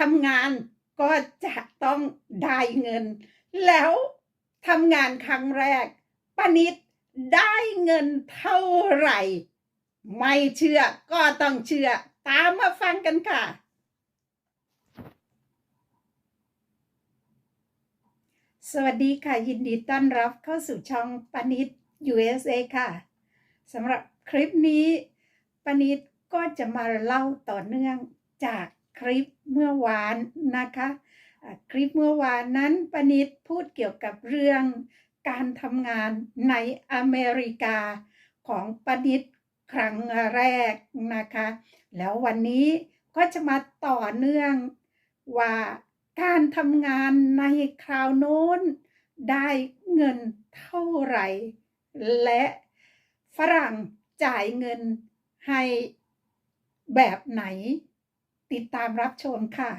ทำงานก็จะต้องได้เงิน แล้วทำงานครั้งแรกปานิดได้เงินเท่าไหร่ ไม่เชื่อก็ต้องเชื่อ ตามมาฟังกันค่ะ สวัสดีค่ะ ยินดีต้อนรับเข้าสู่ช่องปานิด USA ค่ะสำหรับคลิปนี้ปานิดก็จะมาเล่าต่อเนื่องจาก คลิปเมื่อวานนะคะคลิปเมื่อวานนั้นปานิดพูดเกี่ยวกับเรื่องการทำงานในอเมริกาของปานิดครั้งแรกนะคะ แล้ววันนี้ก็จะมาต่อเนื่องว่าการทำงานในคราวโน้น ได้เงินเท่าไหร่ และฝรั่งจ่ายเงินให้แบบไหน ติดตามรับชมค่ะ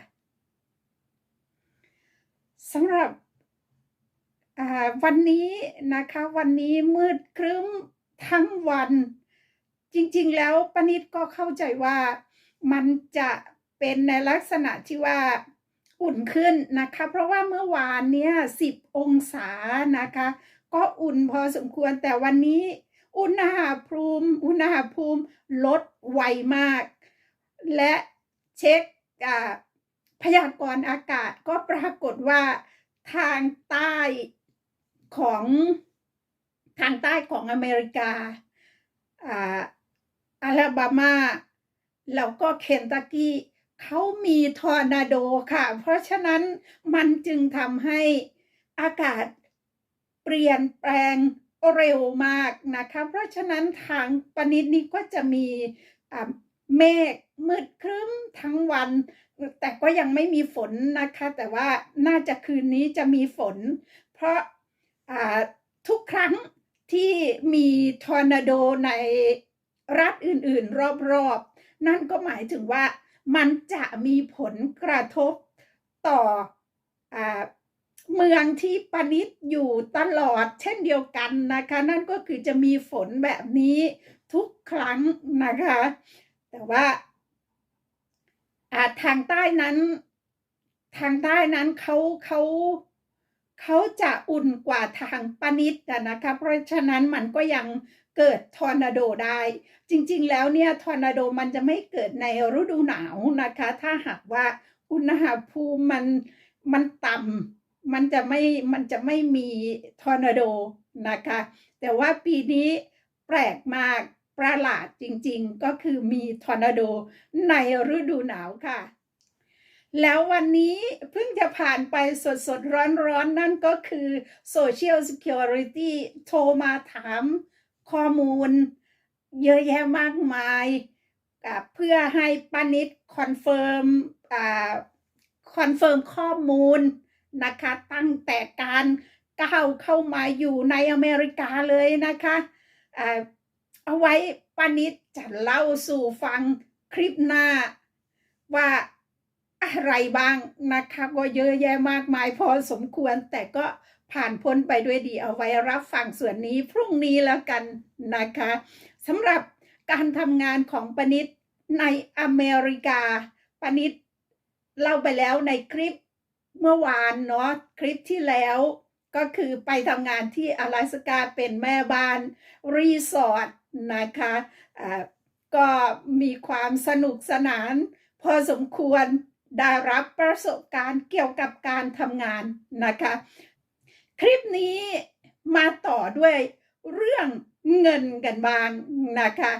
สำหรับวันนี้นะคะวันนี้มืดครึ้มทั้งวัน จริงๆแล้วปนิดก็เข้าใจว่ามันจะเป็นในลักษณะที่ว่าอุ่นขึ้นนะคะ เพราะว่าเมื่อวานเนี้ย10องศานะคะ ก็อุ่นพอสมควรแต่วันนี้อุณหภูมิ อุณหภูมิลดไวมาก และ เช็คพยากรณ์อากาศก็ปรากฏว่าทางใต้ของทางใต้ของอเมริกาอาลาบามาแล้วก็เคนตักกี้เขามีทอร์นาโดค่ะ เพราะฉะนั้นมันจึงทำให้อากาศเปลี่ยนแปลงเร็วมากนะคะ เพราะฉะนั้นทางปนิดนี้ก็จะมี เมฆมืดครึ้มทั้งวัน แต่ก็ยังไม่มีฝนนะคะ แต่ว่าน่าจะคืนนี้จะมีฝน เพราะทุกครั้งที่มีทอร์นาโดในรัฐอื่นๆ รอบๆ นั่นก็หมายถึงว่ามันจะมีผลกระทบต่ออเมืองที่ปนิดอยู่ตลอดเช่นเดียวกันนะคะ นั่นก็คือจะมีฝนแบบนี้ทุกครั้งนะคะ แต่ว่าอาทางใต้นั้น ทางใต้นั้นเขาเขาเขาจะอุ่นกว่าทางปานิดนะคะ เพราะฉะนั้นมันก็ยังเกิดทอร์นาโดได้ จริง ๆ แล้วเนี่ยทอร์นาโดมันจะไม่เกิดในฤดูหนาวนะคะ ถ้าหากว่าอุณหภูมิมันมันต่ำมันจะไม่มันจะไม่มีทอร์นาโดนะคะ แต่ว่าปีนี้แปลกมาก ประหลาดจริงๆ ก็คือมีทอร์นาโดในฤดูหนาวค่ะ แล้ววันนี้เพิ่งจะผ่านไปสดสดร้อนร้อนๆ นั่นก็คือ Social Security โทรมาถามข้อมูลเยอะแยะมากมาย เพื่อให้ป้านิดคอนเฟิร์มคอนเฟิร์มข้อมูลนะคะตั้งแต่การก้าวเข้ามาอยู่ในอเมริกาเลยนะคะ เอาไว้ปานิดจะเล่าสู่ฟังคลิปหน้าว่าอะไรบ้างนะคะก็เยอะแยะมากมายพอสมควร แต่ก็ผ่านพ้นไปด้วยดีเอาไว้รับฟังส่วนนี้พรุ่งนี้แล้วกันนะคะสำหรับการทำงานของปนิดในอเมริกาปนิดเล่าไปแล้วในคลิปเมื่อวานเนาะคลิปที่แล้ว ก็คือไปทำงานที่阿拉斯กาเป็นแม่บ้านรีสอร์ทนะคะอ่าก็มีความสนุกสนาน พอสมควรได้รับประสบการณ์เกี่ยวกับการทำงานนะคะ คลิปนี้มาต่อด้วยเรื่องเงินกันบ้างนะคะ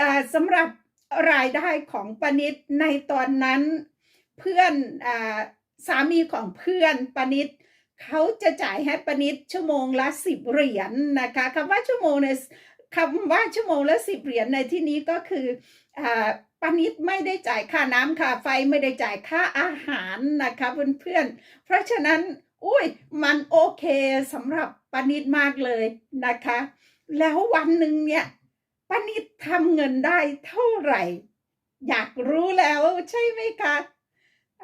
อ่าสำหรับรายได้ของปนิดในตอนนั้นเพื่อนอาสามีของเพื่อนปนิด เขาจะจ่ายให้ปนิดชั่วโมงละสิบเหรียญนะคะคำว่าชั่วโมงในคำว่าชั่วโมงละสิบเหรียญในที่นี้ก็คืออปนิดไม่ได้จ่ายค่าน้ำค่าไฟไม่ได้จ่ายค่าอาหารนะคะเพื่อนๆเพราะฉะนั้นอุ้ยมันโอเคสำหรับปนิดมากเลยนะคะ แล้ววันหนึ่งเนี่ยปนิดทำเงินได้เท่าไหร่ อยากรู้แล้วใช่ไหมคะ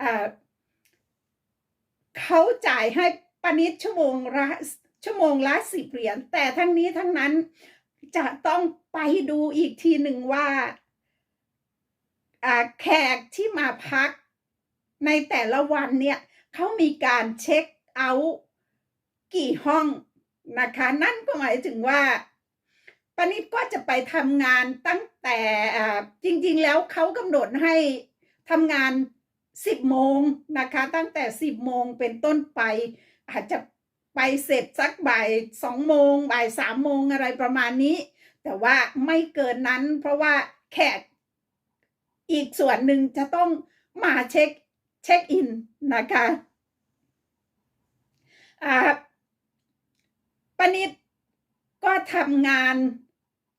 อ่าเขาจ่ายให้ ปนิดชั่วโมงละชั่วโมงละสิบเหรียญแต่ทั้งนี้ทั้งนั้นจะต้องไปดูอีกทีหนึ่งว่าแขกที่มาพักในแต่ละวันเนี่ยเขามีการเช็คเอาท์กี่ห้องนะคะ นั่นก็หมายถึงว่าปณิดก็จะไปทำงานตั้งแต่จริง ๆ แล้วเขากำหนดให้ทำงาน 10 โมงนะคะ ตั้งแต่ 10 โมงเป็นต้นไป อาจจะไปเสร็จสักบ่ายสองโมง บ่ายสามโมงอะไรประมาณนี้ แต่ว่าไม่เกินนั้นเพราะว่าแขกอีกส่วนหนึ่งจะต้องมาเช็คเช็คอินนะคะอ่าปณิดก็ทำงาน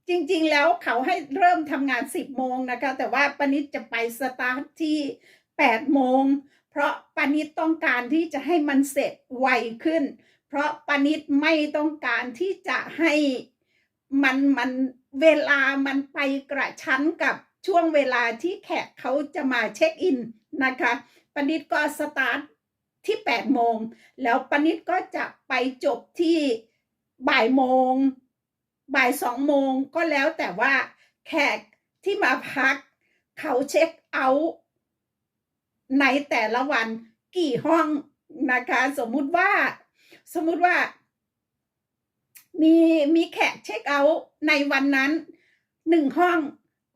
จริง ๆ แล้วเขาให้เริ่มทำงาน 10 โมงนะคะ แต่ว่าปณิดจะไปสตาร์ทที่ 8 โมง เพราะปณิดต้องการที่จะให้มันเสร็จไวขึ้น เพราะปณิดไม่ต้องการที่จะให้มันมันเวลามันไปกระชั้นกับช่วงเวลาที่แขกเขาจะมาเช็คอินนะคะปณิดก็สตาร์ทที่ 8 โมง แล้วปณิดก็จะไปจบที่บ่ายโมง บ่ายสองโมงก็แล้วแต่ว่าแขกที่มาพัก เขาเช็คเอาท์ ในแต่ละวันกี่ห้องนะคะ สมมุติว่า สมมุติว่า มีมีแขกเช็คเอาท์ในวันนั้นหนึ่งห้อง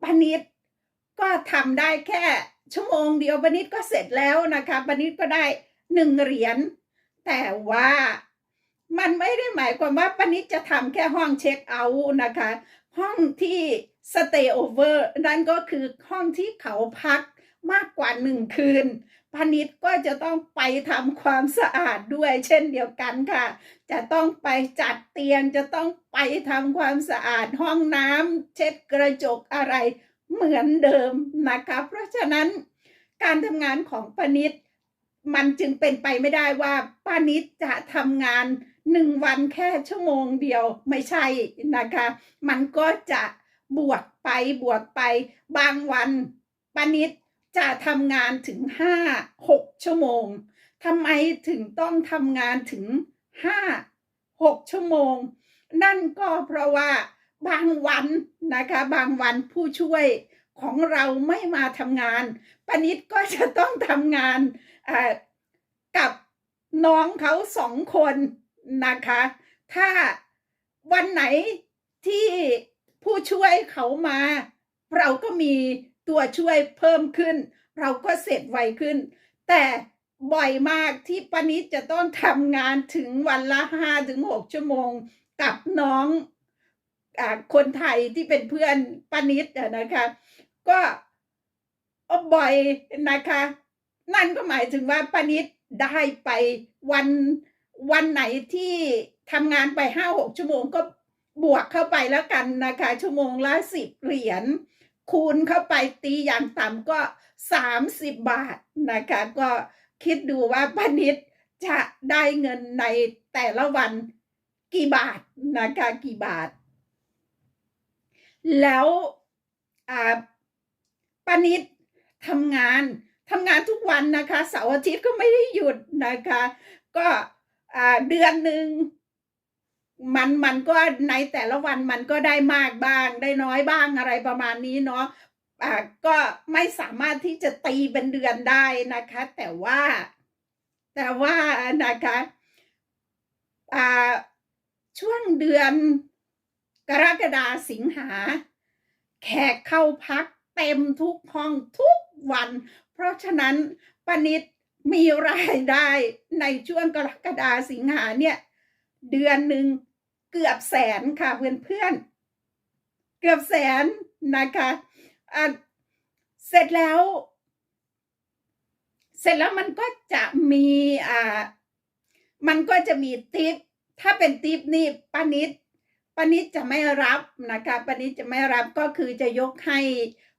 ปนิดก็ทำได้แค่ชั่วโมงเดียวปนิดก็เสร็จแล้วนะคะปนิดก็ได้หนึ่งเหรียญแต่ว่ามันไม่ได้หมายความว่าปนิดจะทำแค่ห้องเช็คเอาท์นะคะ ห้องที่ stay over นั่นก็คือห้องที่เขาพัก มากกว่าหนึ่งคืนพนิดก็จะต้องไปทำความสะอาดด้วย เช่นเดียวกันค่ะ จะต้องไปจัดเตียงจะต้องไปทำความสะอาดห้องน้ำเช็ดกระจกอะไรเหมือนเดิมนะคะ เพราะฉะนั้นการทำงานของปนิดมันจึงเป็นไปไม่ได้ว่าปานิดจะทำงานหนึ่งวันแค่ชั่วโมงเดียวไม่ใช่นะคะ มันก็จะบวกไปบวกไปบางวันปานิด จะทำงานถึงห้าหกชั่วโมงทำไมถึงต้องทำงานถึงห้าหกชั่วโมง นั่นก็เพราะว่าบางวันนะคะบางวันผู้ช่วยของเราไม่มาทำงานปนิดก็จะต้องทำงานกับน้องเขาสองคนนะคะ ถ้าวันไหนที่ผู้ช่วยเขามา เราก็มี ตัวช่วยเพิ่มขึ้น เราก็เสร็จไวขึ้น แต่บ่อยมากที่ปนิดจะต้องทำงานถึงวันละห้าถึงหกชั่วโมงกับน้องอคนไทยที่เป็นเพื่อนปนิดนะคะ ก็บ่อยนะคะ นั่นก็หมายถึงว่าปนิดได้ไปวันวันไหนที่ทำงานไปห้าหกชั่วโมงก็บวกเข้าไปแล้วกันนะคะ ชั่วโมงละสิบเหรียญ คูณเข้าไปตีอย่างต่ำก็สามสิบบาทนะคะ ก็คิดดูว่าปนิดจะได้เงินในแต่ละวันกี่บาทนะคะกี่บาท แล้วอ่าปนิดทำงานทำงานทุกวันนะคะเสาร์อาทิตย์ก็ไม่ได้หยุดนะคะ ก็เดือนหนึ่ง มันมันก็ในแต่ละวันมันก็ได้มากบ้าง ได้น้อยบ้างอะไรประมาณนี้เนาะะก็ไม่สามารถที่จะตีเป็นเดือนได้นะคะ แต่ว่า แต่ว่านะคะอ่าช่วงเดือนกรกฎาสิงหา แขกเข้าพักเต็มทุกห้องทุกวัน เพราะฉะนั้นปนิดมีรายได้ในช่วงกรกฎาสิงหาเนี่ย เดือนหนึ่งเกือบแสนค่ะเพื่อนเพื่อนเกือบแสนนะคะอะเสร็จแล้ว เสร็จแล้วมันก็จะมีอ่ามันก็จะมีทิป ถ้าเป็นทิปนี่ป้านิดป้านิดจะไม่รับนะคะป้านิดจะไม่รับก็คือจะยกให้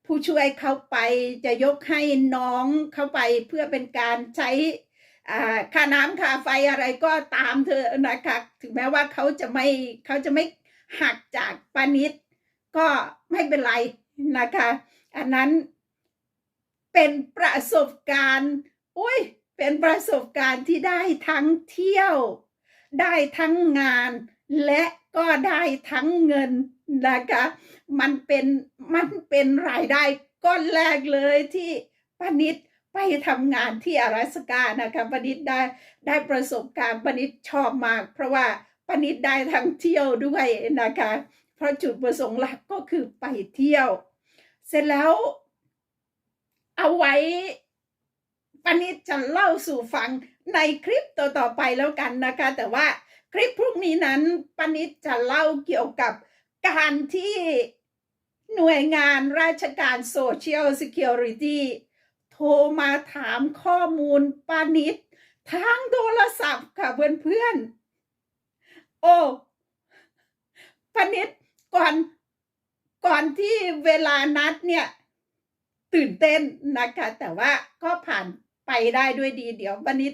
ผู้ช่วยเขาไป จะยกให้น้องเข้าไปเพื่อเป็นการใช้ ค่าน้ำค่าไฟอะไรก็ตามเธอนะคะ ถึงแม้ว่าเขาจะไม่เขาจะไม่หักจากปานิดก็ไม่เป็นไรนะคะ อันนั้นเป็นประสบการณ์อุ้ยเป็นประสบการณ์ที่ได้ทั้งเที่ยว ได้ทั้งงาน และก็ได้ทั้งเงินนะคะ มันเป็นมันเป็นรายได้ก้อนแรกเลยที่ปานิด ไปทำงานที่อาราสกานะคะปนิดได้ได้ประสบการณ์ปนิดชอบมาก เพราะว่าปนิดได้ทั้งเที่ยวด้วยนะคะ เพราะจุดประสงค์หลักก็คือไปเที่ยว เสร็จแล้ว เอาไว้ปนิดจะเล่าสู่ฟังในคลิปต่อๆไปแล้วกันนะคะ แต่ว่าคลิปพรุ่งนี้นั้นปนิดจะเล่าเกี่ยวกับการที่หน่วยงานราชการ Social Security โทรมาถามข้อมูลปานิดทางโทรศัพท์ค่ะเพื่อนๆโอ้ปานิดก่อนก่อนที่เวลานัดเนี่ย ตื่นเต้นนะคะ แต่ว่าก็ผ่านไปได้ด้วยดีเดี๋ยวปานิด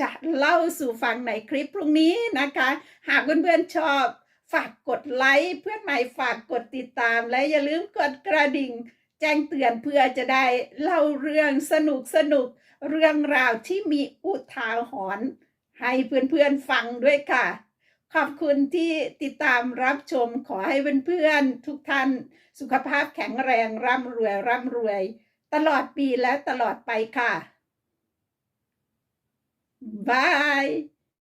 จะเล่าสู่ฟังในคลิปพรุ่งนี้นะคะ หากเพื่อนๆชอบ ฝากกดไลค์เพื่อนใหม่ฝากกดติดตามและอย่าลืมกดกระดิ่ง แจ้งเตือนเพื่อจะได้เล่าเรื่องสนุกสนุกเรื่องราวที่มีอุทาหรณ์ให้เพื่อนๆฟังด้วยค่ะ ขอบคุณที่ติดตามรับชมขอให้เพื่อนๆทุกท่าน สุขภาพแข็งแรงร่ำรวยร่ำรวย ตลอดปีและตลอดไปค่ะบาย